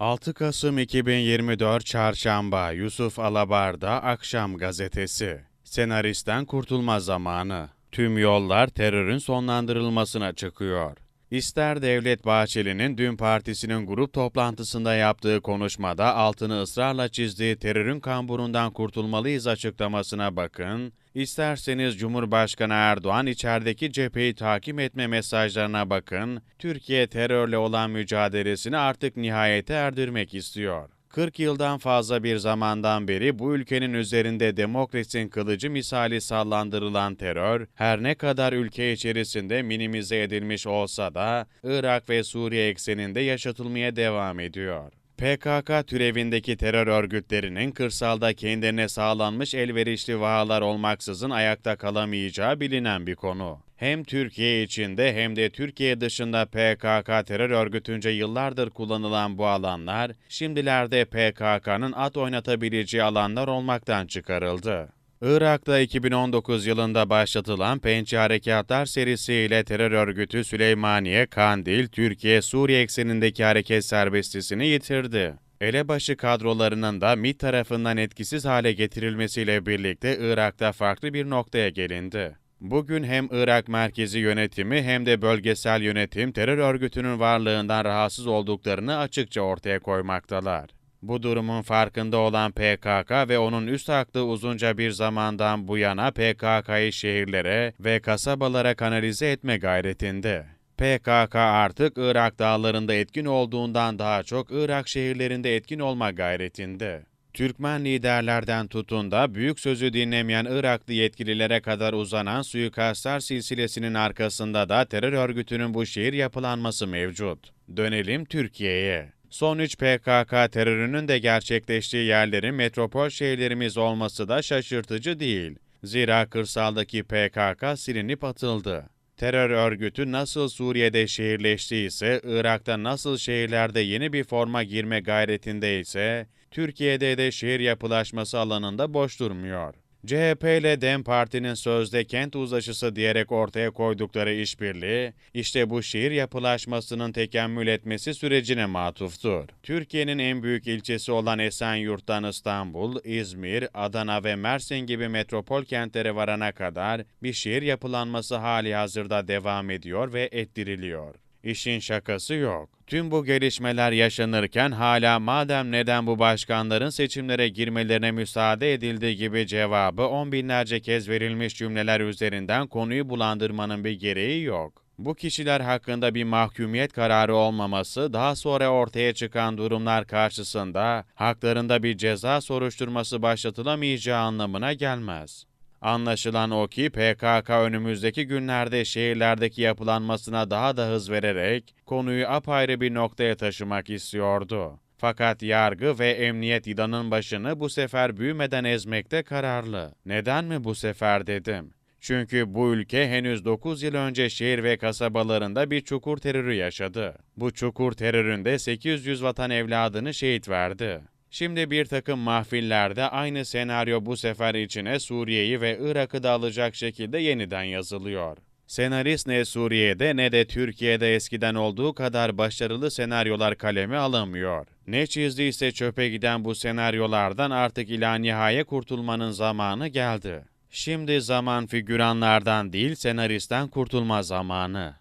6 Kasım 2024 Çarşamba Yusuf Alabar'da Akşam Gazetesi. Senaristten kurtulma zamanı. Tüm yollar terörün sonlandırılmasına çıkıyor. İster Devlet Bahçeli'nin dün partisinin grup toplantısında yaptığı konuşmada altını ısrarla çizdiği terörün kamburundan kurtulmalıyız açıklamasına bakın, isterseniz Cumhurbaşkanı Erdoğan içerideki cepheyi takip etme mesajlarına bakın, Türkiye terörle olan mücadelesini artık nihayete erdirmek istiyor. 40 yıldan fazla bir zamandan beri bu ülkenin üzerinde demokrasinin kılıcı misali sallandırılan terör, her ne kadar ülke içerisinde minimize edilmiş olsa da Irak ve Suriye ekseninde yaşatılmaya devam ediyor. PKK türevindeki terör örgütlerinin kırsalda kendilerine sağlanmış elverişli vahalar olmaksızın ayakta kalamayacağı bilinen bir konu. Hem Türkiye içinde hem de Türkiye dışında PKK terör örgütünce yıllardır kullanılan bu alanlar, şimdilerde PKK'nın at oynatabileceği alanlar olmaktan çıkarıldı. Irak'ta 2019 yılında başlatılan Pençe Harekatlar serisiyle terör örgütü Süleymaniye, Kandil, Türkiye-Suriye eksenindeki hareket serbestisini yitirdi. Elebaşı kadrolarının da MİT tarafından etkisiz hale getirilmesiyle birlikte Irak'ta farklı bir noktaya gelindi. Bugün hem Irak merkezi yönetimi hem de bölgesel yönetim terör örgütünün varlığından rahatsız olduklarını açıkça ortaya koymaktalar. Bu durumun farkında olan PKK ve onun üst aklı uzunca bir zamandan bu yana PKK'yı şehirlere ve kasabalara kanalize etme gayretinde. PKK artık Irak dağlarında etkin olduğundan daha çok Irak şehirlerinde etkin olma gayretinde. Türkmen liderlerden tutun da büyük sözü dinlemeyen Iraklı yetkililere kadar uzanan suikastlar silsilesinin arkasında da terör örgütünün bu şehir yapılanması mevcut. Dönelim Türkiye'ye. Son 3 PKK terörünün de gerçekleştiği yerlerin metropol şehirlerimiz olması da şaşırtıcı değil. Zira kırsaldaki PKK silinip atıldı. Terör örgütü nasıl Suriye'de şehirleştiyse, Irak'ta nasıl şehirlerde yeni bir forma girme gayretindeyse, Türkiye'de de şehir yapılaşması alanında boş durmuyor. CHP ile DEM Parti'nin sözde kent uzlaşısı diyerek ortaya koydukları işbirliği, işte bu şehir yapılaşmasının tekemmül etmesi sürecine matuftur. Türkiye'nin en büyük ilçesi olan Esenyurt'tan İstanbul, İzmir, Adana ve Mersin gibi metropol kentlere varana kadar bir şehir yapılanması hali hazırda devam ediyor ve ettiriliyor. İşin şakası yok. Tüm bu gelişmeler yaşanırken hala madem neden bu başkanların seçimlere girmelerine müsaade edildiği gibi cevabı on binlerce kez verilmiş cümleler üzerinden konuyu bulandırmanın bir gereği yok. Bu kişiler hakkında bir mahkumiyet kararı olmaması, daha sonra ortaya çıkan durumlar karşısında haklarında bir ceza soruşturması başlatılamayacağı anlamına gelmez. Anlaşılan o ki PKK önümüzdeki günlerde şehirlerdeki yapılanmasına daha da hız vererek konuyu apayrı bir noktaya taşımak istiyordu. Fakat yargı ve emniyet İDA'nın başını bu sefer büyümeden ezmekte kararlı. Neden mi bu sefer dedim? Çünkü bu ülke henüz 9 yıl önce şehir ve kasabalarında bir çukur terörü yaşadı. Bu çukur teröründe 800 vatan evladını şehit verdi. Şimdi bir takım mahfillerde aynı senaryo bu sefer içine Suriye'yi ve Irak'ı da alacak şekilde yeniden yazılıyor. Senarist ne Suriye'de ne de Türkiye'de eskiden olduğu kadar başarılı senaryolar kaleme alamıyor. Ne çizdiyse çöpe giden bu senaryolardan artık ila nihaya kurtulmanın zamanı geldi. Şimdi zaman figüranlardan değil senaristten kurtulma zamanı.